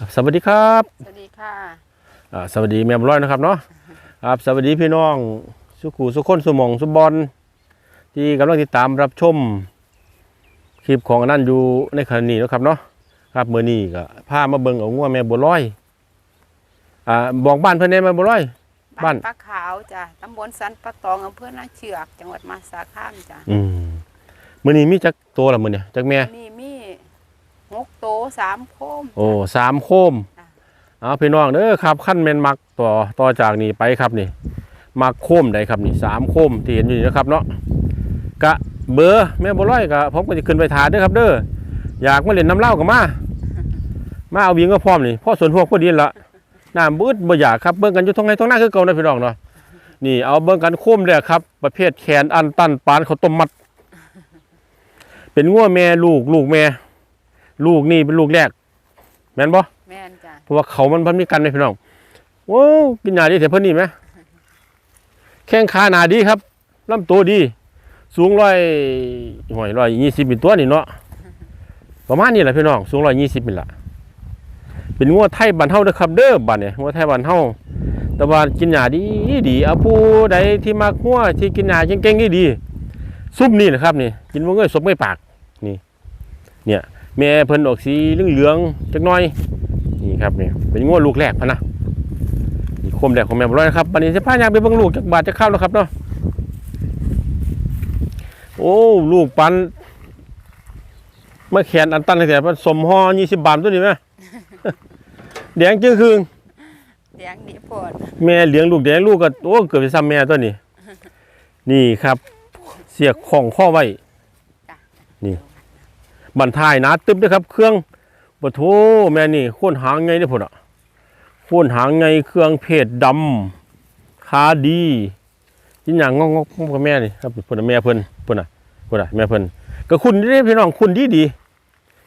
ครับสวัสดีครับสวัสดีค่ะอ่าสวัสดีแม่บร้อยนะครับเนาะครับสวัสดีพี่น้องสุขูสุขคนสุหมองสุบอลที่กำลังติดตามรับชมคลิปของอันนั่นอยู่ในขณะนี้เนาะครับเนาะครับเมื่อนี้ก็พามาเบิ่งเอางัวแม่บัวลอยอ่าบอกบ้านเพื่อนแน่แม่บัวลอย บ้าน ปลาขาวจ้ะตำบลสันปะตองอำเภอนาเชือก จังหวัดมหาสารคามจ้ะอืมมื่อนี้มีจักตัวละมื่อเนี่ยจักแม่ นี่มี หกโตสามโคม โอ้สามโคมจ้ะ เอาพี่น้องเด้อครับขั้นแมนมักต่อต่อจากนี้ไปครับนี่ มักโคมใดครับนี่สามโคมที่เห็นอยู่นี่นะครับเนาะกะเบอร์แม่บัวลอยกะผมก็จะขึ้นไปถาเด้อครับเด้ออยากมาเล่นน้ำเหล้ากับมา มาเอาวิ่งก็พร้อมนี่พ่อสวนพวกพอดีละน้ำบืดบ่อยากครับเบิ่งกันอยู่ตรงไหนตรงหน้าคือเก่านะพี่น้องเนาะนี่เอาเบิ่งกันโคมเลยครับ ประเภทแขนอันตันปานเขาวต้มมัด เป็นงัวแม่ลูกลูกแม่ ลูกนี่เป็นลูกแรก แม่นบ่แม่นจ้ะเพราะว่าเขามันพันมีกันเลยพี่น้องโอ้กินยาดีแต่เพิ่นนี่ไหมแข้งขาหนาดีครับลำตัวดี สูงร้อยหอยร้อยยี่สิบเป็นตัวนี่เนาะประมาณนี้แหละพี่น้องสูงร้อยยี่สิบเป็นละเป็นงัวไทยบ้านเฮาเด้อครับเด้อบ้านเนี่ยงัวไทยบ้านเฮาแต่ว่ากินยาดีดีเอาผู้ใดที่มักงัวที่กินยาเก่งๆดีๆซุปนี่แหละครับนี่กินบ่เงยสบไม่ปากนี่ เนี่ย แม่เพิ่นออกสีเหลืองๆจักหน่อยนี่ครับนี่เป็นงวดลูกแรกพะนะนี่โคมแรกของแม่บร้อยนะครับวันนี้จะพายางไปเบิ่งลูกจากบาทจะเข้าแล้วครับเนาะโอ้ลูกปันเมื่อแขนอันตันตั้งแต่ผสมห่อยี่สิบบาทตัวนี้ไหมแดงจึงคืงเสียงดีโพดแม่เลี้ยงลูกแดงลูกก็โอ้เกือบจะซ้ำแม่ตัวนี้ นี่ครับ เสียกของข้อไว้นี่ บันทายนะตึ๊บด้วยครับ เครื่องบะโถแม่นี่โค่นหางไงเนี่ยพุ่นอะโค่นหางไงเครื่องเพชรดำขาดียินอย่างงอกงกับแม่นี่ครับพุ่นน่ะแม่เพิ่นพุ่นอะพุ่นอะแม่เพิ่นก็คุณนี่พี่น้องคุณดีดี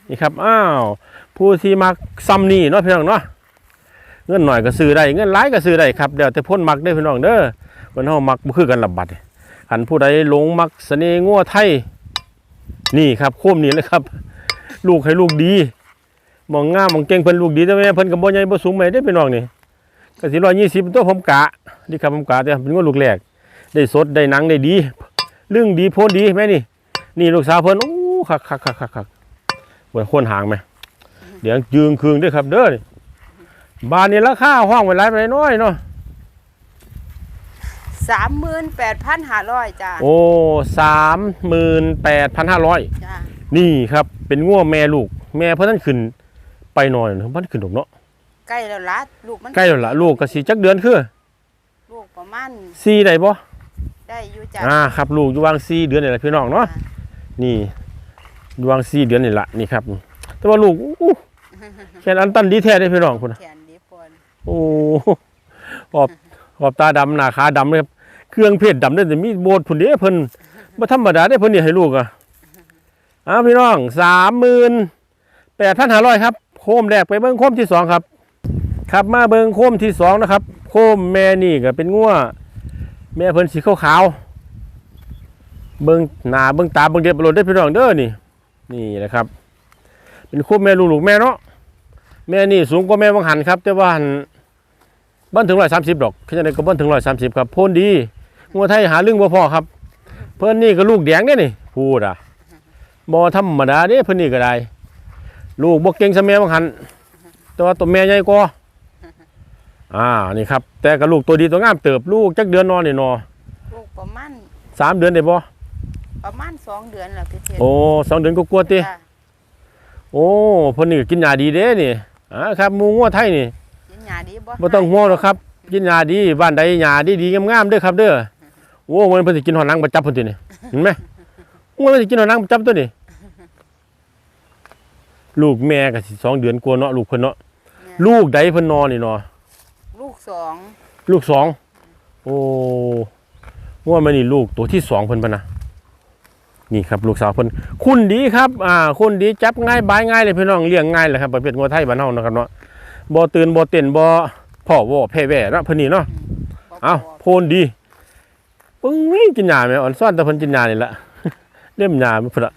นี่ครับอ้าวผู้ที่มักซ้ำนี่เนาะพี่น้องเนาะเงินหน่อยก็ซื้อได้เงินหลายก็ซื้อได้ครับเดี๋ยวแต่พ้นมักเด้พี่น้องเด้อคนเฮามักบ่คือกันลับบัดหันผู้ใดหลงมักเสน่ห์งัวไทย นี่ครับโคมนี่เลยครับ ลูกให้ลูกดีมองง่ามมองเก่งเพิ่นลูกดีแต่แม่เพิ่นก็บ่ใหญ่บ่สูงใหม่ได้อพี่น้องนี่ก็สิ120ตัวผมกะนี่ครับผมกะแต่เป็นงวดลูกแรกได้สดได้หนังได้ดีเรื่องดีโพนดีแม่นี่ นี่ลูกสาวเพิ่นโอ้คักคักคักคักคักเบิ่งคนห่างไหมเดี๋ยวยืงคืงด้วยครับเด้อบ้านนี้ราคาห้องไว้หลายไปน้อยเนาะ สามหมื่นแปดพันห้าร้อยจ้ะโอ้38,500จ้ะนี่ครับเป็นงัวแม่ลูก แม่เพิ่นนั้นขึ้นไปหน่อยนะมันขึ้นดอกเนาะใกล้แล้วละลูกมันใกล้แล้วล่ะลูกก็สิจักเดือนคือลูกประมาณสี่ได้บ่ได้อยู่จ้ะอ่าครับลูกอยู่วางสี่เดือนนี่แหละพี่น้องเนาะนี่อยู่วางสี่เดือนนี่ละนี่ครับ แต่ว่าลูกอู้แค่อันตันดีแท้ได้พี่น้องคุณน่ะแขนดีโพดโอ้ขอบขอบตาดำหน้าขาดำเลยครับ เครื่องเพชรดำได้แต่มีโบดพุ่นเด้เพิ่นบ่ธรรมดาได้เพิ่นนี่ให้ลูกอะอ้าพี่น้อง38,500ครับ โคมแรกไปเบิ่งโคมที่สองครับ ครับมาเบิ่งโคมที่สองนะครับ โคมแม่นี่ก็เป็นงัวแม่เพิ่นสีขาวๆเบิ่งหนาเบิ่งตาเบิ่งเด็บโลดได้พี่น้องเด้อนี่ นี่แหละครับ เป็นโคมแม่ลูกๆแม่เนาะแม่นี่สูงกว่าแม่บางหันครับ แต่ว่าหันบ้านถึงร้อยสามสิบดอกแค่ไหนก็บ้านถึงร้อยสามสิบครับ โพนดี งัวไทยหาเรื่องบ่พอครับ เพิ่นนี่ก็ลูกแดงเด้นี่พูดอะบ่ธรรมดาเด้เพิ่นนี่ก็ได้ ลูกบ่เก่งซะแม่บางหันแต่ว่าตัวแม่ใหญ่กว่าอ่านี่ครับ แต่กับลูกตัวดีตัวงามเติบลูกจักเดือนนอนนี่นอลูกประมาณสามเดือนได้บ่ประมาณสองเดือนแล้วพี่เพชรโอ้สองเดือนก็กลัวาๆติจ้ะโอ้เพิ่นนี่ก็กินยาดีเด้นี่อ่าครับหมูงัวไทยนี่ กินยาดีบ่บ่ต้องห่วงหรอกครับกินยาดีบ้านใดยาดีดีๆงามๆเด้อครับเด้อ โอ้มันเพิ่นสิกินหอนังประจับเพิ่นตินี่เห็นไหมโอ้มันสิกินหอนังประจับตัวนี่ลูกแม่ก็สิสองเดือนกว่าเนาะลูกเพิ่นเนาะเนี่ยลูกใดเพิ่นนอนนี่เนาะลูกสองลูกสองโอ้ว่ามันนี่ลูกตัวที่สองเพิ่นปะนะนี่ครับลูกสาวเพิ่นคุณดีครับอ่าคุณดีจับง่ายบายง่ายเลยพี่น้องเลี้ยงง่ายเลยครับประเภทงัวไทยบ้านเฮานะครับเนาะบ่ตื่นบ่เต้นบ่พ่อว่แพ้แว่เนาะเพิ่นนี่เนาะบ่เอ้าพโพนดี ปึ้งนี่กินยาไหมอ่อนซ่อนแต่เพิ่นกินยานี่ละเล่มยาไม่พุ่นละ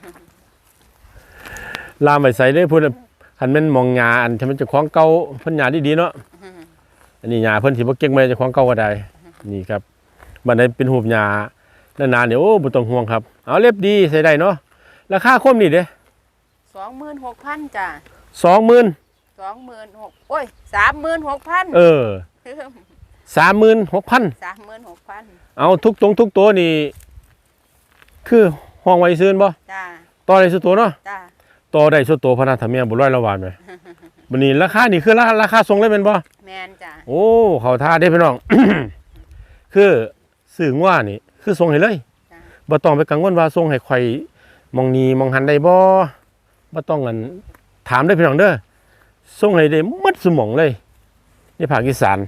ลามไปใส่ได้พุ่นน่ะคันแม่นมองหญ้าอันที่มันเจะของเก่าเพิ่นหญ้าดีๆเนาะอันนี้หญ้าเพิ่นสิบ่เก่งแม่เจ้าของเก่าก็ได้ นี่ครับบัดนี้เป็นหูบหญ้านานๆเนี่ยโอ้บ่ต้องห่วงครับ เอาเล็บดีใส่ได้เนาะราคาคมนี่เด้สองหมื่นหกพันจ้ะ20,000สองหมื่นหกโอ้ยสามหมื่นหกพันเออ 36,000สามหมื่นหกพันเอาทุกตรงทุกตัวนี่ คือห้องไว้ซื้อบ่จ้าต่อได้สุดตัวเนาะจ้าต่อได้สุดตัวพนักทำเมียบ่ร้อยละวานไปบัดนี้ราคานี่คือราคาราคาทรงเลยแม่นบ่แมนจ้าโอ้เขาท่าได้พี่น้อง คือสื่อว่านี่ คือทรงให้เลยจ้าบ่ต้องไปกังวลว่าทรงให้ข่อยมองนี้มองหันได้บ่บ่ต้องกันถามได้อพี่น้องเด้อทรงให้ได้หมดสมองเลยในภาคอีสาน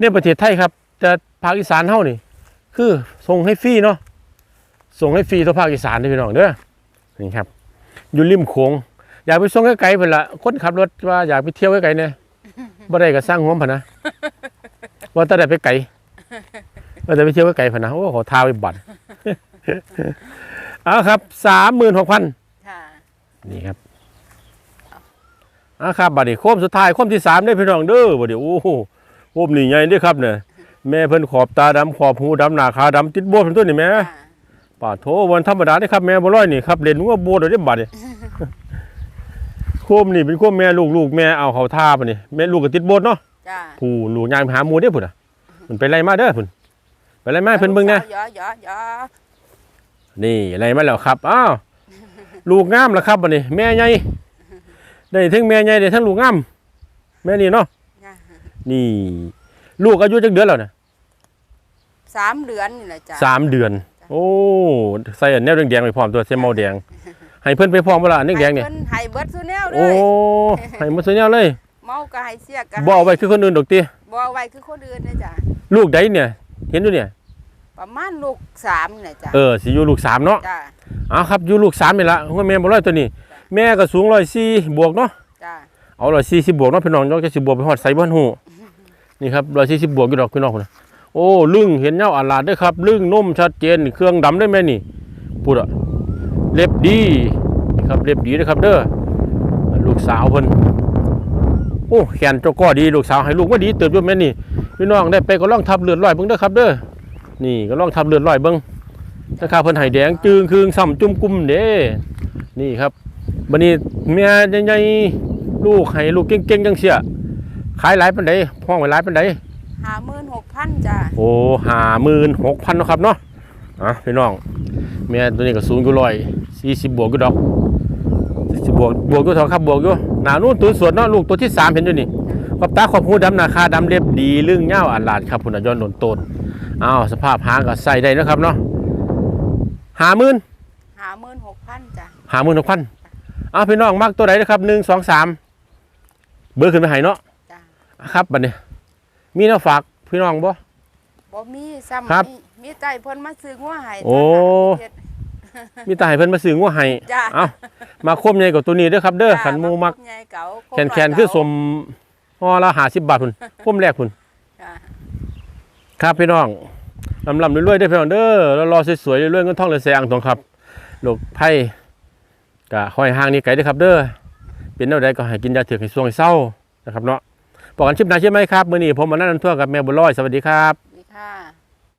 ในประเทศไทยครับแต่ภาคอีสานเฮานี่คือทรงให้ฟรีเนาะส่งให้ฟรีทั่วภาคอีสานเด้อพี่น้องเด้อนี่ครับ อยู่ริมโขงอยากไปส่งไกลๆเพิ่นละคนขับรถว่าอยากไปเที่ยวไกลๆเนี่ยบ่ได้ก็สร้างหัวมันนะว่าแต่ได้ไปไกลว่าแต่ไปเที่ยวไกลๆพะนะโอ้ขอท้าไปบัตรเอาครับสามหมื่นหกพันค่ะนี่ครับเอาครับบัดนี้โคมสุดท้ายโคมที่สามได้อพี่น้องเด้อบัดนี้โอ้ โหโคมนี่ใหญ่เด้อครับเนี่ยแม่เพิ่นขอบตาดำขอบหูดำหน้าขาดำติดโบวเป็นตัวนี่แม่จ้าป่าโถวันธรรมดาได้อครับแม่บ่ร้อยนี่ครับเล่นว่าโบวเลยได้อบัดนี่โคมนี่เป็นโคมแม่ลูกลูกแม่เอาเขาท่าปะนี่แม่ลูกก็ติดโบวเนาะจ้าผู้ลูกยายไปหาหมูเด้อพุ่นอะมันไปไล่มาเด้อพุ่นไปไล่มาให้เพิ่นเบิ่งนะ ยอยอยอนี่ไล่มาแล้วครับ อ้าว ลูกงามแล้วครับบัดนี้ แม่ใหญ่ ได้ทั้งแม่ใหญ่ได้ทั้งลูกงาม แม่นี่เนาะจ้า นี่ ลูกอายุจักเดือนแล้วนะสามเดือนนี่แหละจ้าสามเดือน โอ้ใส่อันแนวแดงๆไปพร้อมตัวเส้นเมาแดงให้เพิ่นไปพร้อมบ่ล่ะอันแดงๆเนี่ยให้พิ่ให้เบิดซุแนวเลโอ้ยให้หมดซุแนวเลยเมาก็ให้เสียก็บ่เอาไว้คือคนอื่นดอกติบ่เอาไว้คือคนอื่นนะจ้าลูกใดเนี่ย เห็นอยู่เนี่ย ประมาณลูกสามนี่แหละจ้าเออสิอยู่ลูกสามเนาะจ้าเอาครับอยู่ลูกสามนี่ละว่าแม่บ่ร้อยตัวนี้ แม่ก็สูงร้อยสี่บวกเนาะ จ้าเอาร้อยสี่สิบบวกเนาะพี่น้องเนาะจะสิบวกไปฮอดใส่บ้านหู นี่ครับร้อยสี่สิบบวกอยู่ดอกพี่น้องนน่ะโอ้ลึงเห็นเงาอาลาดด้วยครับลึงนุ่มชัดเจนเครื่องดำได้ไหมนี่พูดอะเล็บดีนี่ครับเล็บดีนะครับ เด้อลูกสาวเพิ่นโอ้แขนเจ้าก็ดีลูกสาวให้ลูกว่าดีเติบอยู่แม่นี่พี่น้องได้ไปก็ลองทับเลือดลอยเบิ่งเด้อครับ เด้อนี่ก็ลองทับเลือดลอยเบิ่งนะครับเพิ่นให้แดงจึงคืงซ้ำจุ่มกุมเด้นี่ครับบัดนี้แม่ใหญ่ๆลูกให้ลูกเก่งๆจังเสีย ขายหลายปันใดห้องไว้หลายปันใดห้าหมื่นหกพันจ้าโอ้ห้าหมื่นหกพันเนาะครับเนาะอะพี่น้องแม่ตัวนี้ก็สูงอยู่ร้อยสี่สิบบวกอยู่ดอกสี่สิบบวกบวกอยู่เท่าครับบวกอยู่หนานู่นตัวสวดเนาะลูกตัวที่สามเห็นอยู่นี่ขอบตาขอบหูดำหนาคาดำเล็บดีลึ่งเง่าอันลาดครับพุ่นนะย้อนโดนโตนอ้าวสภาพหางก็ใส่ได้เนาะครับเนาะห้าหมื่นห้าหมื่นหกพันจ้าห้าหมื่นหกพันอ้าวพี่น้องมักตัวไหนนะครับหนึ่งสองสามเบอร์ขึ้นไปให้เนาะจ้า ครับบัดนี้ มีแนวฝากพี่น้องบ่ บ่มีซ้ำครับมีมีใจเพิ่นมาซื้องัวให้โอ้เฮ็ด มีแต่ให้เพิ่นมาซื้องัวให้จ้าเอ้ามาคมใหญ่กว่าตัวนี้เด้อครับ เด้อจ้าขันหมูมักใหญ่เก๋าแขนแขนคือสมห่อละ50บาทพุ่นคมแรกพุ่น จ้าครับพี่น้องลำลำรวยๆเด้อพี่น้องเด้อแล้วรอสวยๆรวยๆเงินทองเลยแสงทองครับลูกไผ่ก็ห้อยห่างนี่ไกลเด้อครับ เด้อเป็นแนวใดก็ให้กินยาเถือกให้ช่วงให้เศร้านะครับเนาะ บอกกันชิปหน้าใช่ไหมครับ มื้อนี้ผมมานั่นทั่วกับแม่บุญร้อย สวัสดีครับ